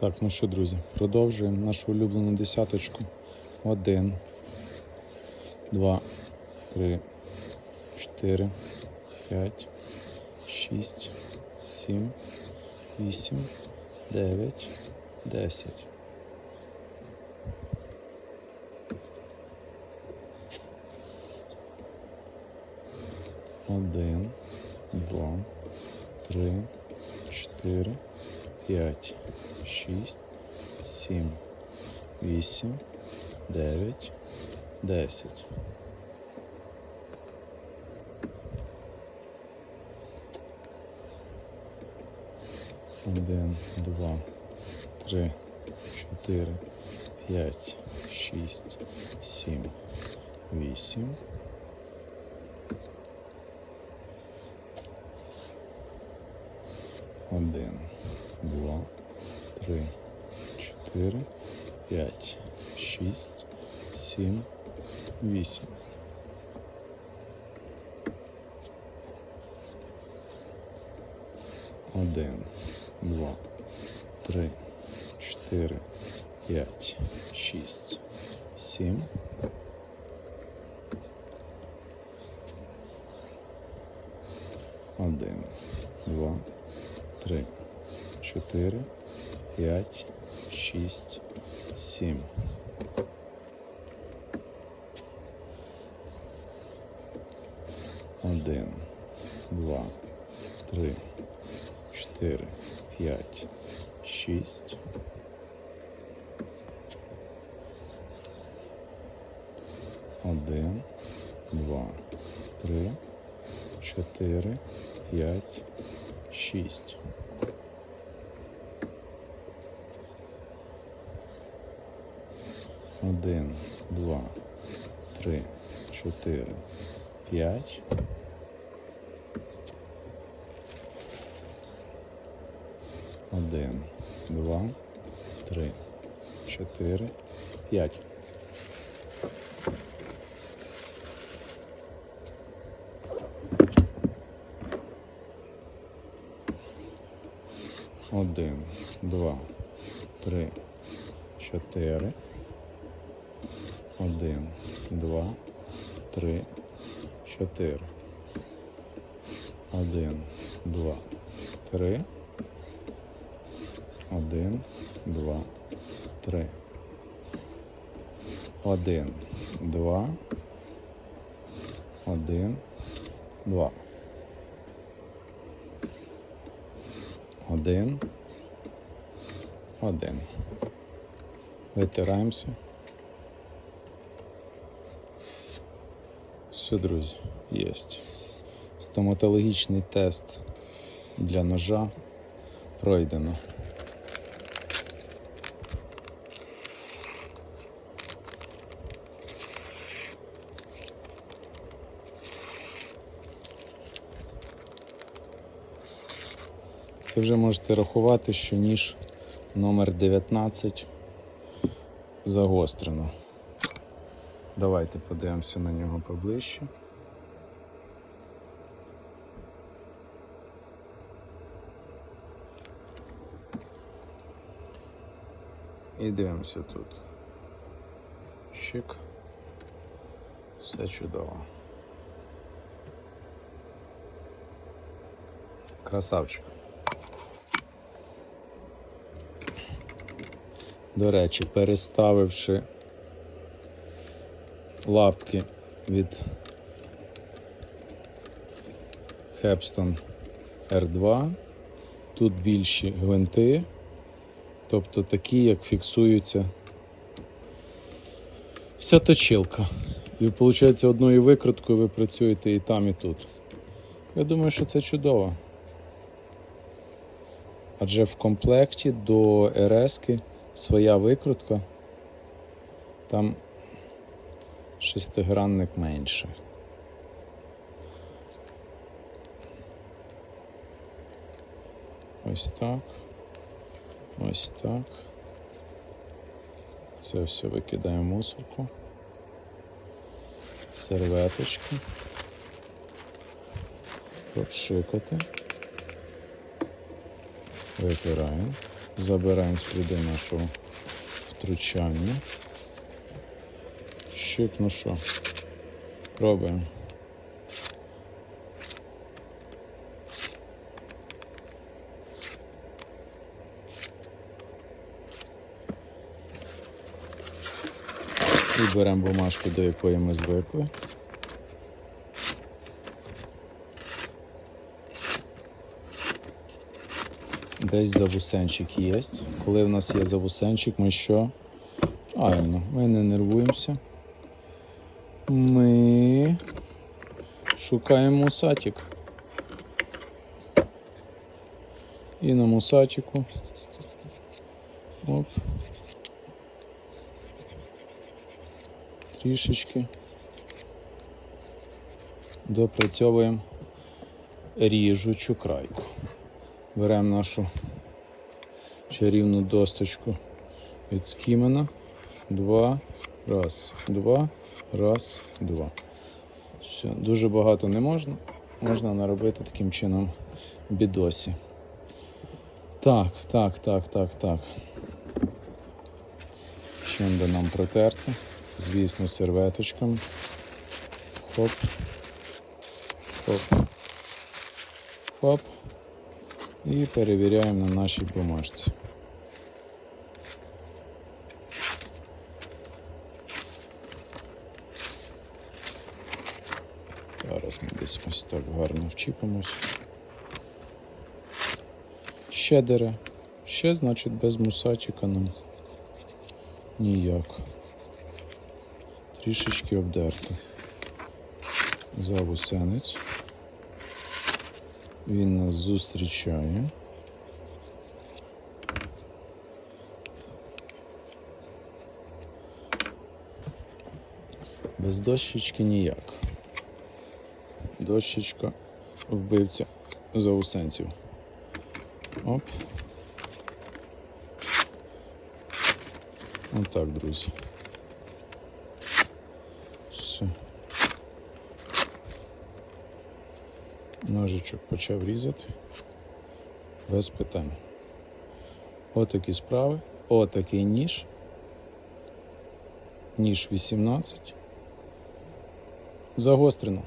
Так, ну що, друзі, продовжуємо нашу улюблену десяточку. Один, два, три, чотири, п'ять, шість, сім, вісім, дев'ять, десять. Один, два, три, чотири, п'ять, шість, сім, вісім, дев'ять, десять. Один, два, три, чотири, п'ять, шість, сім, вісім. Один, два, три, чотири, п'ять, шість, сім, вісім. Один, два, три, чотири, п'ять, шість, сім. Один, два, три, Чотири, п'ять, шість, сім. Один, два, три, чотири, п'ять, шість. Один, два, три, чотири, п'ять, шість. Один, два, три, чотири, п'ять. Один, два, три, чотири, п'ять. Один, два, три, чотири. Один, два, три, чотири. Один, два, три. Один, два, три. Один, два. Один, два. Один. Один. Витираємося. Все, друзі, є. Стоматологічний тест для ножа пройдено. Ви вже можете рахувати, що ніж номер 19 загострено. Давайте подивимося на нього поближче. І дивимося тут. Щик. Все чудово. Красавчик. До речі, переставивши лапки від Hepston R2. Тут більші гвинти, тобто такі, як фіксуються вся точилка. І виходить, одною викруткою ви працюєте і там, і тут. Я думаю, що це чудово. Адже в комплекті до rs своя викрутка. Там шестигранник менше. Ось так. Ось так. Це все викидаємо мусорку. Серветочки. Попшикати. Витираємо. Забираємо сліди нашого втручання. Щик, ну що, пробуємо. І беремо бумажку, до якої ми звикли. Десь завусенчик є. Коли в нас є завусенчик, ми що? Правильно, ми не нервуємося. Ми шукаємо мусатик. І на мусатику. Оп. Трішечки. Допрацьовуємо ріжучу крайку. Беремо нашу чарівну досточку від скімена. Два, раз, два, раз, два. Все, дуже багато не можна. Можна наробити таким чином бідосі. Так, так, так, так, так. Чим би нам протерти? Звісно, серветочками. Хоп. Хоп. Хоп. І перевіряємо на нашій бумажці. Зараз ми десь ось так гарно вчіпимось. Ще дере. Ще, значить, без мусачика нам ніяк. Трішечки обдерти. Завусенець. Він нас зустрічає. Без дощечки ніяк. Дощечка вбивця заусенців. Оп. Отак, друзі. Все. Ножичок почав різати. Без питань. Отакі справи. Отакий ніж. Ніж 18. Загострено.